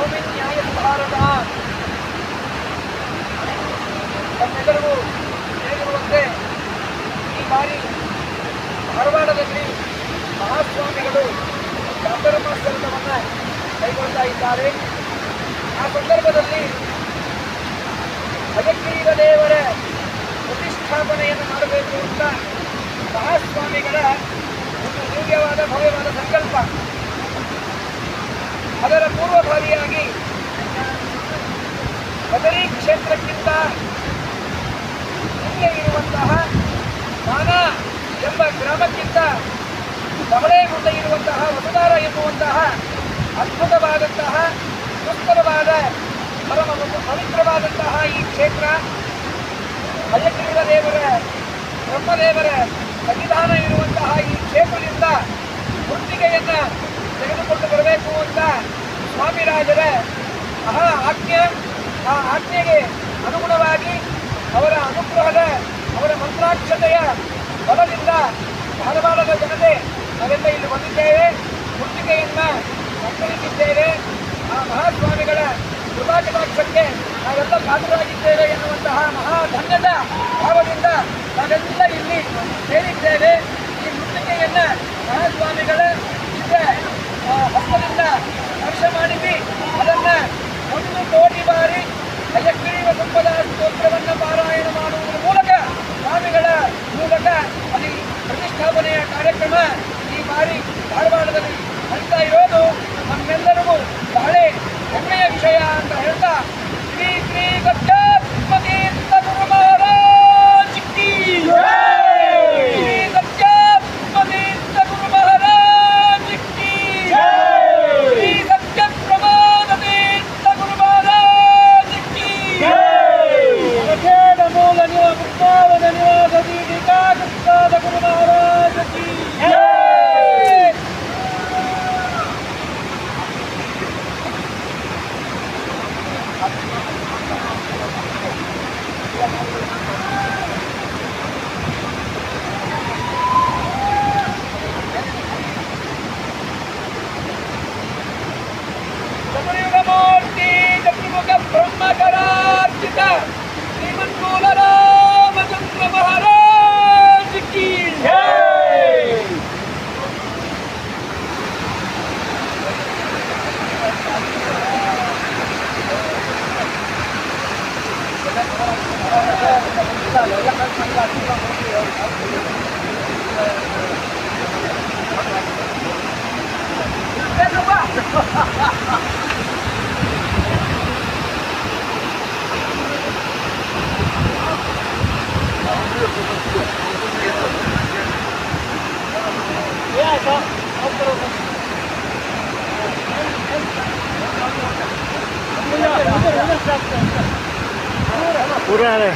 ಭಾರತ ತಮ್ಮೆಲ್ಲರಿಗೂ ಹೇಗಿರುವಂತೆ ಈ ಬಾರಿ ಧಾರವಾಡದಲ್ಲಿ ಮಹಾಸ್ವಾಮಿಗಳು ಚಾತುರ್ಮಾಸ್ಯವನ್ನು ಕೈಗೊಳ್ತಾ ಇದ್ದಾರೆ. ಆ ಸಂದರ್ಭದಲ್ಲಿ ಅಗತ್ಯೀವ ದೇವರ ಪ್ರತಿಷ್ಠಾಪನೆಯನ್ನು ಮಾಡಬೇಕು ಅಂತ ಮಹಾಸ್ವಾಮಿಗಳ ಒಂದು ದಿವ್ಯವಾದ ಭವ್ಯವಾದ ಸಂಕಲ್ಪ. ಅದರ ಪೂರ್ವಭಾವಿಯಾಗಿ ಬದರಿ ಕ್ಷೇತ್ರಕ್ಕಿಂತ ಹಿಂದೆ ಇರುವಂತಹ ಮಾನ ಎಂಬ ಗ್ರಾಮಕ್ಕಿಂತ ಬಹಳೇ ಮುಂದೆ ಇರುವಂತಹ ವಸುದಾರ ಎನ್ನುವಂತಹ ಅದ್ಭುತವಾದಂತಹ ಸುಂದರವಾದ ಪರಮ ಪವಿತ್ರವಾದಂತಹ ಈ ಕ್ಷೇತ್ರ ಅಯ್ಯಗ್ರೀವ ದೇವರ ಬ್ರಹ್ಮದೇವರ ಸನ್ನಿಧಾನ ಇರುವಂತಹ ಈ ಕ್ಷೇತ್ರದಿಂದ ಗುತ್ತಿಗೆಯನ್ನ ತೆಗೆದುಕೊಂಡು ಬರಬೇಕು ಅಂತ ಸ್ವಾಮಿರಾಜರ ಮಹಾ ಆಜ್ಞೆ ಆ ಆಜ್ಞೆಗೆ ಅನುಗುಣವಾಗಿ ಅವರ ಅನುಗ್ರಹದ ಅವರ ಮಂತ್ರಾಕ್ಷತೆಯ ಬಲದಿಂದ ಧಾರವಾಡದ ಜನತೆ ನಾವೆಲ್ಲ ಇಲ್ಲಿ ಬಂದಿದ್ದೇವೆ. ಗುತ್ತಿಗೆಯನ್ನ ಸಂಕಲಿಸಿದ್ದೇವೆ ಆ ಮಹಾಸ್ವಾಮಿಗಳ ಕೃಪಾಕಟಾಕ್ಷಕ್ಕೆ ನಾವೆಲ್ಲ ಪಾತ್ರರಾಗಿದ್ದೇವೆ ಎನ್ನುವಂತಹ ಮಹಾ ಧನ್ಯದ ಭಾವದಿಂದ ನಾವೆಲ್ಲ ಇಲ್ಲಿ ಸೇರಿದ್ದೇವೆ. ಈ ಮುತ್ತಿಗೆಯನ್ನು ಮಹಾಸ್ವಾಮಿಗಳ ಆ, ಹಸ್ತದಿಂದ ಸ್ಪರ್ಶ ಮಾಡಿಸಿ ಅದನ್ನ ಒಂದು ಕೋಟಿ ಬಾರಿ ಅಯ್ಯಗ್ರೀವ ಸಂಪದ ಸ್ತೋತ್ರವನ್ನು ಪಾರಾಯಣ ಮಾಡುವುದರ ಮೂಲಕ ಸ್ವಾಮಿಗಳ ಮೂಲಕ ಅಲ್ಲಿ ಪ್ರತಿಷ್ಠಾಪನೆಯ ಕಾರ್ಯಕ್ರಮ ಈ ಬಾರಿ ಧಾರವಾಡದಲ್ಲಿ ನಡೀತಾ ಇರೋದು. ನಮ್ಮೆಲ್ಲರಿಗೂ ಬಹಳ ಹೆಮ್ಮೆಯ ವಿಷಯ ಅಂತ ಹೇಳ್ತಾ, ಶ್ರೀ ಶ್ರೀ ಗಚ್ಚಾತ್ಮತೀರ್ಥ ब्रह्मकरार्चित श्रीमन्मूलरामचन्द्रमहरा 불안해.